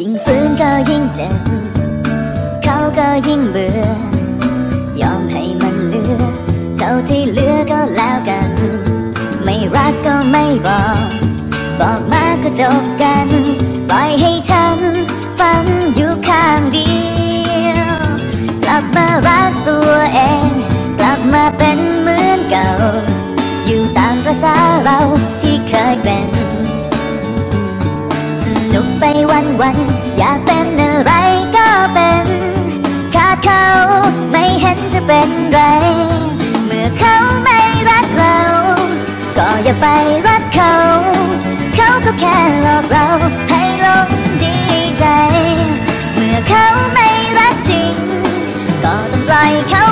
ยิ่งฝืนก็ยิ่งเจ็บเขาก็ยิ่งเบื่อยอมให้มันเลือเท่าที่เหลือก็แล้วกัน ไม่รักก็ไม่บอก บอกมาก็จบกันปล่อยให้ฉันฟังอยู่ข้างเดียว กลับมารักตัวเอง กลับมาเป็นเหมือนเก่า อยู่ตามประสาเราที่เคยเป็น ไปวันวันอยากเป็นอะไรก็เป็น ขาดเขาไม่เห็นจะเป็นไร เมื่อเขาไม่รักเรา ก็อย่าไปรักเขา เขาก็แค่หลอกเราให้ลงดีใจ เมื่อเขาไม่รักจริง ก็ต้องปล่อยเขา